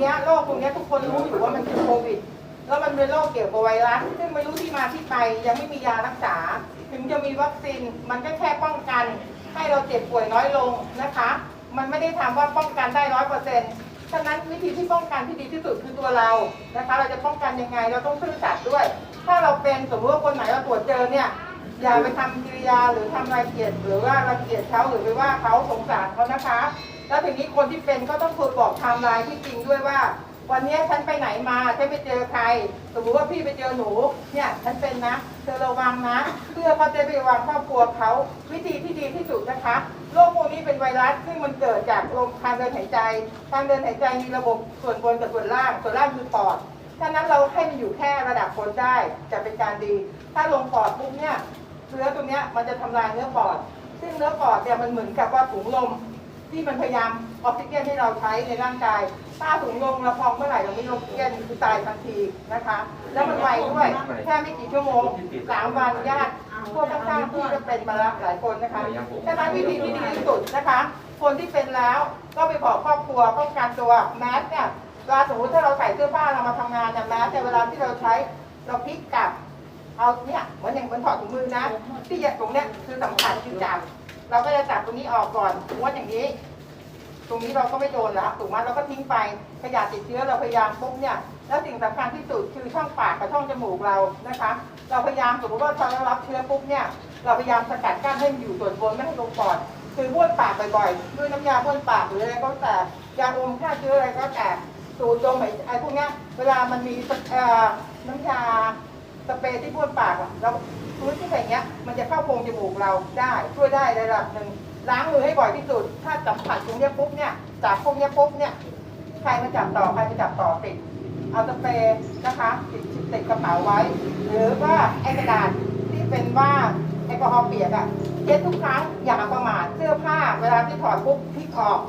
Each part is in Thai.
เนี้ยโรคตรงเนี้ยทุกคนรู้อยู่ว่ามันคือโควิด แล้วมันเป็นโรคเกี่ยวกับไวรัสซึ่งไม่รู้ที่มาที่ไปยังไม่มียารักษา ถึงจะมีวัคซีนมันก็แค่ป้องกัน ให้เราเจ็บป่วยน้อยลงนะคะ มันไม่ได้ทำว่าป้องกันได้ร้อยเปอร์เซ็นต์ฉะนั้นวิธีที่ป้องกันที่ดีที่สุดคือตัวเรานะคะ เราจะป้องกันยังไงเราต้องซื่อสัตย์ด้วย ถ้าเราเป็นสมมติว่าคนไหนเราตรวจเจอเนี่ยอย่าไปทำกิริยาหรือทำรายเกียรติหรือว่ารังเกียจเขาหรือไปว่าเขาสงสารเขานะคะ แล้วทีนี้คนที่เป็นก็ต้องควรบอกไทม์ไลน์ที่จริงด้วยว่า วันนี้ฉันไปไหนมาฉันไปเจอใคร สมมติว่าพี่ไปเจอหนูเนี่ยฉันเป็นนะ เธอระวังนะ เพื่อเขาจะไประวังครอบครัวเขาวิธีที่ดีที่สุดนะคะโรคพวกนี้เป็นไวรัสซึ่งมันเกิดจากลมทางเดินหายใจ ทางเดินหายใจมีระบบส่วนบนกับส่วนล่าง ส่วนล่างคือปอดฉะนั้นเราให้มันอยู่แค่ระดับบนได้จะเป็นการดี ถ้าลงปอดปุ๊บเนี่ยเชื้อตรงเนี้ยมันจะทำลายเนื้อปอด ซึ่งเนื้อปอดเนี่ยมันเหมือนกับว่าถุงลม ที่มันพยายามออกซิเจนให้เราใช้ในร่างกายถ้าถุงลมเราพองเมื่อไหร่เราไม่มีออกซิเจนคือตายทันทีนะคะ แล้วมันไวด้วยแค่ไม่กี่ชั่วโมงสามวันญาติพวกข้างๆที่จะเป็นมาแล้วหลายคนนะคะฉะนั้นวิธีที่ดีที่สุดนะคะ คนที่เป็นแล้วก็ไปบอกครอบครัวป้องกันตัวแมสเนี่ยเวลาสมมติถ้าเราใส่เสื้อผ้าเรามาทำงานเนี่ยแมสเนี่ยเวลาที่เราใช้เราพลิกกลับ เอาเนี่ยเหมือนอย่างเหมือนถอดถุงมือนะ ที่ยียดตรงเนี้ยคือสำคัญคือจับเราก็จะจับตรงนี้ออกก่อนม้วนอย่างนี้ ตรงนี้เราก็ไม่โดนแล้วถูกไหมเราก็ทิ้งไปขยะติดเชื้อเราพยายามปุ๊บเนี่ยแล้วสิ่งสำคัญที่สุดคือช่องปากกับช่องจมูกเรานะคะเราพยายามสมมติว่าพอเรารับเชื้อปุ๊บเนี่ยเราพยายามสกัดกั้นให้มันอยู่ส่วนบนไม่ให้ลงปอดคือบ้วนปากบ่อยๆด้วยน้ำยาบ้วนปากหรืออะไรก็แต่ยาอมฆ่าเชื้ออะไรก็แต่สูดดมไอ้พวกเนี้ยเวลามันมีน้ำยา สเปรย์ที่บ้วนปากอะเราพื้นที่แบบเนี้ย มันจะเข้าโพรงจมูกเราได้ช่วยได้ระดับหนึ่งล้างมือให้บ่อยที่สุด ถ้าสัมผัสตรงเนี้ยปุ๊บเนี่ยจากพวกเนี้ยปุ๊บเนี่ยใครมาจับต่อใครมาจับต่อติดเอาสเปรย์นะคะติดติดกระเป๋าไว้ หรือว่าไอกระดาษที่เป็นว่าแอลกอฮอล์เปียกอะเช็ดทุกครั้งอย่าประมาทเสื้อผ้า เวลาที่ถอดปุ๊บพลิกออก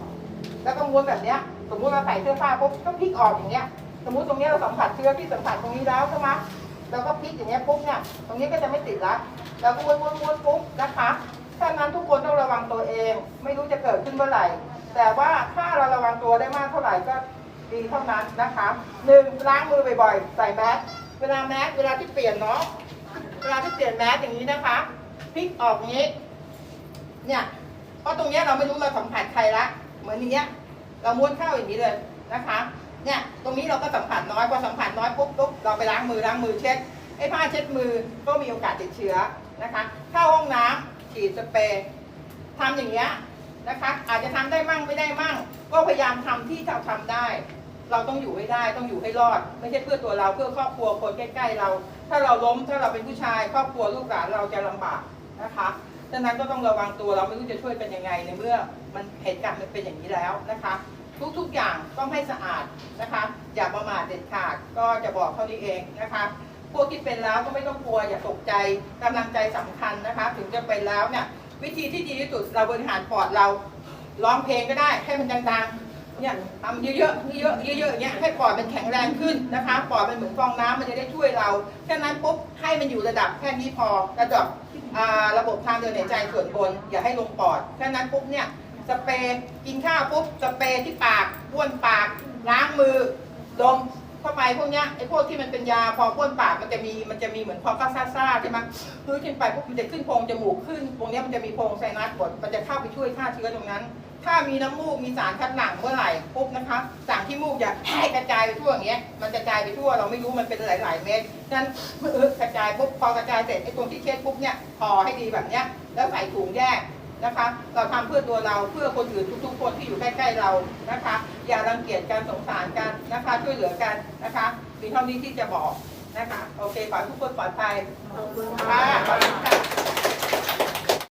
แล้วก็ม้วนแบบเนี้ยสมมุติเราใส่เสื้อผ้าปุ๊บก็พลิกออกอย่างเงี้ยสมมุติตรงเนี้ยเราสัมผัสเชื้อที่สัมผัสตรงนี้แล้วใช่ไหม เราก็พลิกอย่างเงี้ยปุ๊บเนี่ยตรงนี้ก็จะไม่ติดละแล้วก็วนวนวนปุ๊บนะคะฉะนั้นทุกคนต้องระวังตัวเอง ไม่รู้จะเกิดขึ้นเมื่อไหร่ แต่ว่าถ้าเราระวังตัวได้มากเท่าไหร่ก็ดีเท่านั้นนะคะหนึ่งล้างมือบ่อยๆ ใส่แมสเวลาแมสเวลาที่เปลี่ยนเนาะเวลาที่เปลี่ยนแมสอย่างนี้นะคะพลิกออกอย่างนี้ เนี่ยเพราะตรงเนี้ยเราไม่รู้เราสัมผัสใครละเหมือนอย่างเงี้ยเราม้วนเข้าอย่างนี้เลยนะคะ เนี่ยตรงนี้เราก็สัมผัสน้อยพอสัมผัสน้อยปุ๊บปุ๊บเราไปล้างมือล้างมือเช็ดไอ้ผ้าเช็ดมือก็มีโอกาสติดเชื้อนะคะเข้าห้องน้ำฉีดสเปรย์ทำอย่างเงี้ยนะคะอาจจะทำได้มั่งไม่ได้มั่ง ก็พยายามทำที่เราทำได้ เราต้องอยู่ให้ได้ต้องอยู่ให้รอด ไม่ใช่เพื่อตัวเราเพื่อครอบครัวคนใกล้ๆเรา ถ้าเราล้มถ้าเราเป็นผู้ชาย ครอบครัวลูกหลานเราจะลำบากนะคะดังนั้นก็ต้องระวังตัวเราไม่รู้จะช่วยเป็นยังไงในเมื่อมันเหตุการณ์มันเป็นอย่างนี้แล้วนะคะ ทุกๆอย่างต้องให้สะอาดนะคะอย่าประมาทเด็ดขาดก็จะบอกเท่านี้เองนะคะพวกที่เป็นแล้วก็ไม่ต้องกลัวอย่าตกใจกำลังใจสำคัญนะคะ ถึงจะเป็นแล้วเนี่ยวิธีที่ดีที่สุดเราบริหารปอดเราร้องเพลงก็ได้ให้มันดังๆเนี่ยทำเยอะๆเยอะๆเยอะๆอย่างเงี้ยให้ปอดมันแข็งแรงขึ้นนะคะปอดมันเหมือนฟองน้ำมันจะได้ช่วยเราแค่นั้นปุ๊บให้มันอยู่ระดับแค่นี้พอระดับระบบทางเดินหายใจส่วนบนอย่าให้ลงปอดแค่นั้นปุ๊บเนี่ย สเปรย์กินข้าวปุ๊บสเปรย์ที่ปากบ้วนปากล้างมือดมเข้าไปพวกเนี้ยไอ้พวกที่มันเป็นยาพอบ้วนปากมันจะมีมันจะมีเหมือนพอก็ซ่าๆใช่ไหมคือขึ้นไปปุ๊บมันจะขึ้นโพรงจมูกขึ้นตรงเนี้ยมันจะมีโพรงไซนัสบดมันจะเข้าไปช่วยฆ่าเชื้อตรงนั้น ถ้ามีน้ำมูกมีสารคัดหลั่งเมื่อไหร่ปุ๊บนะคะสารที่มูกจะแพร่กระจายไปทั่วอย่างเงี้ยมันกระจายไปทั่วเราไม่รู้มันเป็นหลายๆเม็ดนั้นเออกระจายปุ๊บพอกระจายเสร็จไอ้ตรงที่เช็ดปุ๊บเนี่ยพอให้ดีแบบเนี้ยแล้วใส่ถุงแยก นะคะ เราทำเพื่อตัวเราเพื่อคนอื่นทุกๆ คนที่อยู่ใกล้ๆเรานะคะ อย่ารังเกียจกันสงสารกันนะคะช่วยเหลือกันนะคะมีเท่านี้ที่จะบอกนะคะ โอเคขอให้ทุกคนปลอดภัยขอบคุณค่ะค่ะขอบคุณค่ะ